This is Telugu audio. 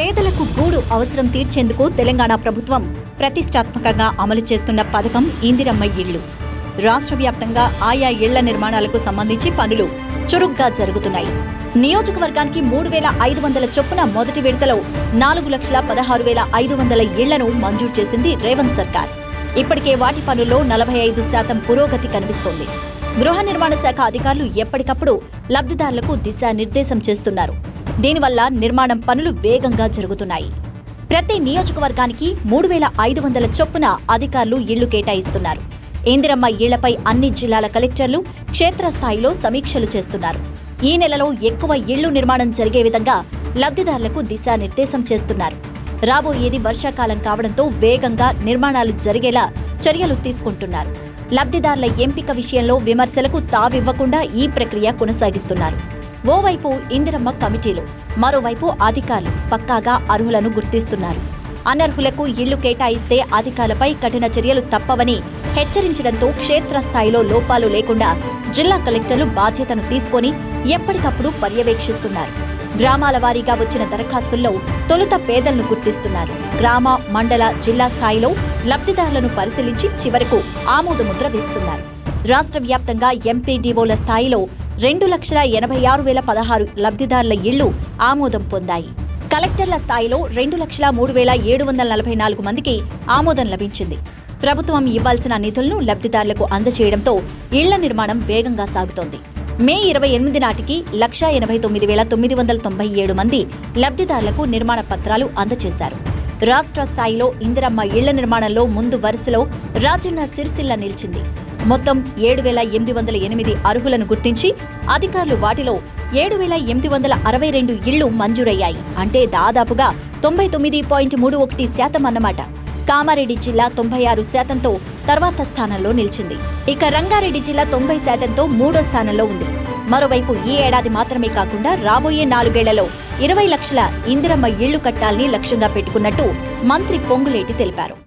పేదలకు గూడు అవసరం తీర్చేందుకు తెలంగాణ ప్రభుత్వం ప్రతిష్టాత్మకంగా అమలు చేస్తున్న పథకం ఇందిరమ్మ ఇళ్ళు రాష్ట్ర వ్యాప్తంగా ఆయా ఇళ్ళ నిర్మాణాలకు సంబంధించి పనులు చురుగ్గా జరుగుతున్నాయి. నియోజకవర్గానికి మూడు వేల ఐదు వందల చొప్పున మొదటి విడతలో నాలుగు లక్షల పదహారు వేల ఐదు వందల ఇళ్ళను మంజూరు చేసింది రేవంత్ సర్కార్. ఇప్పటికే వాటి పనుల్లో నలభై ఐదు శాతం పురోగతి కనిపిస్తోంది. గృహ నిర్మాణ శాఖ అధికారులు ఎప్పటికప్పుడు లబ్ధిదారులకు దిశానిర్దేశం చేస్తున్నారు. దీనివల్ల నిర్మాణం పనులు వేగంగా జరుగుతున్నాయి. ప్రతి నియోజకవర్గానికి మూడు వేల ఐదు వందల చొప్పున అధికారులు ఇళ్ళు కేటాయిస్తున్నారు. ఇందిరమ్మ ఇళ్ళపై అన్ని జిల్లాల కలెక్టర్లు క్షేత్రస్థాయిలో సమీక్షలు చేస్తున్నారు. ఈ నెలలో ఎక్కువ ఇళ్ళు నిర్మాణం జరిగే విధంగా లబ్ధిదారులకు దిశానిర్దేశం చేస్తున్నారు. రాబోయేది వర్షాకాలం కావడంతో వేగంగా నిర్మాణాలు జరిగేలా చర్యలు తీసుకుంటున్నారు. లబ్ధిదారుల ఎంపిక విషయంలో విమర్శలకు తావివ్వకుండా ఈ ప్రక్రియ కొనసాగిస్తున్నారు. ఓవైపు ఇందిరమ్మ కమిటీలు మరోవైపు అధికారులు పక్కాగా అర్హులను గుర్తిస్తున్నారు. అనర్హులకు ఇళ్ళు కేటాయిస్తే అధికారులపై కఠిన చర్యలు తప్పవని హెచ్చరించడంతో క్షేత్రస్థాయిలో లోపాలు లేకుండా జిల్లా కలెక్టర్లు బాధ్యతను తీసుకొని ఎప్పటికప్పుడు పర్యవేక్షిస్తున్నారు. గ్రామాల వారీగా వచ్చిన దరఖాస్తుల్లో తొలుత పేదలను గుర్తిస్తున్నారు. గ్రామ మండల జిల్లా స్థాయిలో లబ్ధిదారులను పరిశీలించి చివరకు ఆమోదముద్ర వేస్తున్నారు. రాష్ట్ర వ్యాప్తంగా ఎంపీడీఓల స్థాయిలో రెండు లక్షల ఎనభై ఆరు వేల పదహారు లబ్ధిదారుల ఇళ్ళు ఆమోదం పొందాయి. కలెక్టర్ల స్థాయిలో రెండు లక్షల మూడు వేల ఏడు వందల నలభై నాలుగు మందికి ఆమోదం లభించింది. ప్రభుత్వం ఇవ్వాల్సిన నిధులను లబ్ధిదారులకు అందజేయడంతో ఇళ్ళ నిర్మాణం వేగంగా సాగుతోంది. మే ఇరవై ఎనిమిది నాటికి లక్ష ఎనభై తొమ్మిది వేల తొమ్మిది వందల తొంభై ఏడు మంది లబ్ధిదారులకు నిర్మాణ పత్రాలు అందజేశారు. రాష్ట్ర స్థాయిలో ఇందిరమ్మ ఇళ్ళ నిర్మాణంలో ముందు వరుసలో రాజన్న సిరిసిల్ల నిలిచింది. మొత్తం ఏడు వేల ఎనిమిది వందల ఎనిమిది అర్హులను గుర్తించి అధికారులు వాటిలో ఏడు వేల ఎనిమిది వందల అరవై రెండు ఇళ్ళు మంజూరయ్యాయి. అంటే దాదాపుగా తొంభై తొమ్మిది పాయింట్ మూడు ఒకటి శాతం అన్నమాట. కామారెడ్డి జిల్లా తొంభై ఆరు శాతంతో తర్వాత స్థానంలో నిలిచింది. ఇక రంగారెడ్డి జిల్లా తొంభై శాతంతో మూడో స్థానంలో ఉంది. మరోవైపు ఈ ఏడాది మాత్రమే కాకుండా రాబోయే నాలుగేళ్ళలో ఇరవై లక్షల ఇందిరమ్మ ఇళ్ళు కట్టాలని లక్ష్యంగా పెట్టుకున్నట్టు మంత్రి పొంగులేటి తెలిపారు.